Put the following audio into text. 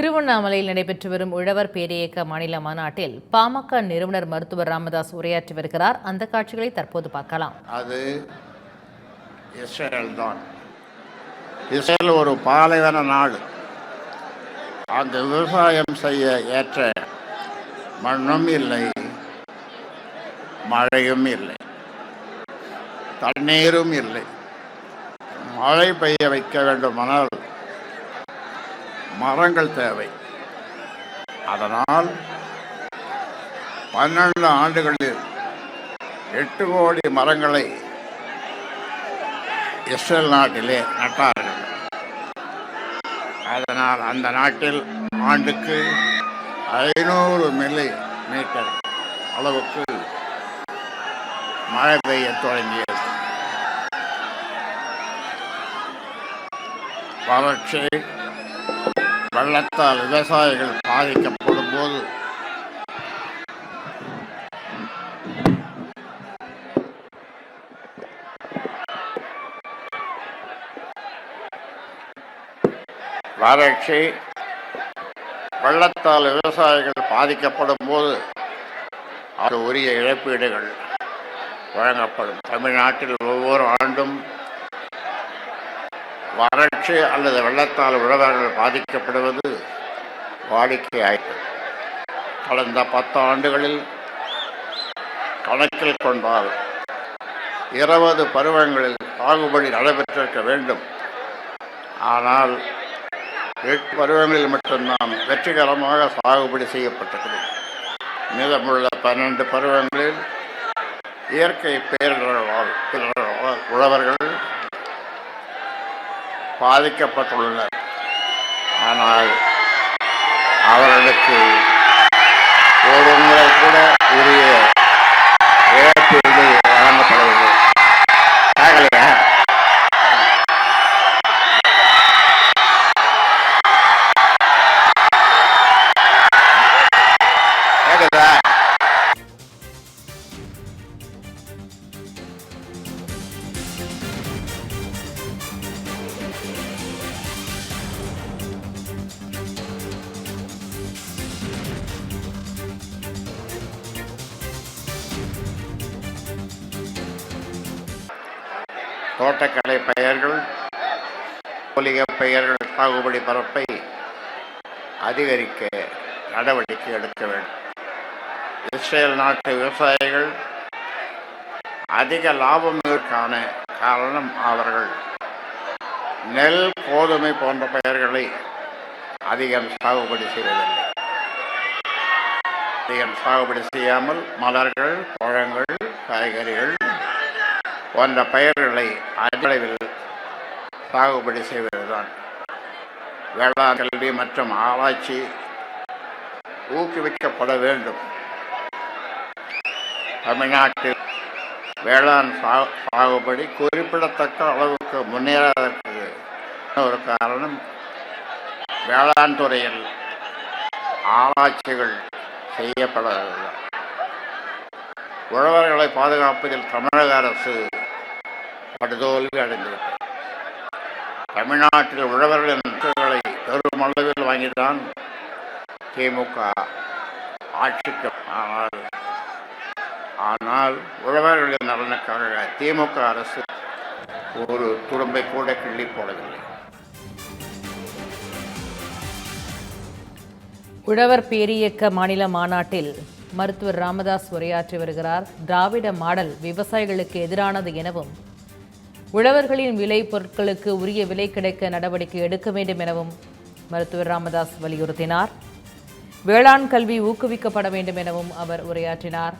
திருவண்ணாமலையில் நடைபெற்று வரும் உழவர் பேரியக்க மாநில மாநாட்டில் பாமக நிறுவனர் மருத்துவர் ராமதாஸ் உரையாற்றி வருகிறார். அந்த காட்சிகளை தற்போது பார்க்கலாம். அது இஸ்ரேல் தான். இஸ்ரேல் ஒரு பாலைவன நாடு. அங்கு விவசாயம் செய்ய ஏற்ற மண்ணும் இல்லை மழையும் இல்லை தண்ணீரும் இல்லை. மழை பெய்ய வைக்க வேண்டுமானால் மரங்கள் தேவை. அதனால் பன்னெண்டு ஆண்டுகளில் எட்டு கோடி மரங்களை இஸ்ரேல் நாட்டிலே நட்டார்கள். அதனால் அந்த நாட்டில் ஆண்டுக்கு ஐநூறு மில்லி மீட்டர் அளவுக்கு மழை பெய்ய தொடங்கியது. வறட்சி வெள்ளத்தால் விவசாயிகள் பாதிக்கப்படும் போது வறட்சி வெள்ளத்தால் விவசாயிகள் பாதிக்கப்படும் போது அது உரிய இழப்பீடுகள் வழங்கப்படும். தமிழ்நாட்டில் ஒவ்வொரு ஆண்டும் வறட்சி அல்லது வெள்ளத்தால் உழவர்கள் பாதிக்கப்படுவது வாடிக்கையாயிற்று. கடந்த பத்து ஆண்டுகளில் கணக்கில் கொண்டால் இருபது பருவங்களில் சாகுபடி நடைபெற்றிருக்க வேண்டும். ஆனால் எட்டு பருவங்களில் மட்டும்தான் வெற்றிகரமாக சாகுபடி செய்யப்பட்டது. மீதமுள்ள பன்னெண்டு பருவங்களில் இயற்கை பேரிடர்களால் பேரிடர்களால் உழவர்கள் பாதிக்கப்பட்டுள்ளனர். ஆனால் அவர்களுக்கு ஒரு முறை கூட உரிய தோட்டக்கலை பெயர்கள் மூலிகை பெயர்கள் சாகுபடி பரப்பை அதிகரிக்க நடவடிக்கை எடுக்க வேண்டும். இஸ்ரேல் நாட்டு விவசாயிகள் அதிக லாபங்களுக்கான காரணம் அவர்கள். நெல் கோதுமை போன்ற பயிர்களை அதிகம் சாகுபடி செய்வதில்லை. அதிகம் சாகுபடி செய்யாமல் மலர்கள் பழங்கள் காய்கறிகள் போன்ற பயிர்களை அதிகளவில் சாகுபடி செய்வதுதான். வேளாண் கல்வி மற்றும் ஆராய்ச்சி ஊக்குவிக்கப்பட வேண்டும். தமிழ்நாட்டில் வேளாண் சா- சாகுபடி குறிப்பிடத்தக்க அளவுக்கு முன்னேறாததற்கு ஒரு காரணம் வேளாண் துறையில் ஆராய்ச்சிகள் செய்யப்படவில்லை உழவர்களை பாதுகாப்பதில் தமிழக அரசு படுதோல்வி அடைந்துவிட்டது தமிழ்நாட்டில் உழவர்களின் வாக்குகளை பெருமளவில் வாங்கிதான் திமுக ஆட்சிக்கு ஆனால் ஆனால் உழவர்களின் நலனுக்காக திமுக அரசு ஒரு துரும்பை கூட கிள்ளி போடவில்லை. உழவர் பேரியக்க மாநில மாநாட்டில் மருத்துவர் ராமதாஸ் உரையாற்றி வருகிறார். திராவிட மாடல் விவசாயிகளுக்கு எதிரானது எனவும் உழவர்களின் விலை பொருட்களுக்கு உரிய விலை கிடைக்க நடவடிக்கை எடுக்க வேண்டும் எனவும் மருத்துவர் ராமதாஸ் வலியுறுத்தினார். வேளாண் கல்வி ஊக்குவிக்கப்பட வேண்டும் எனவும் அவர் உரையாற்றினார்.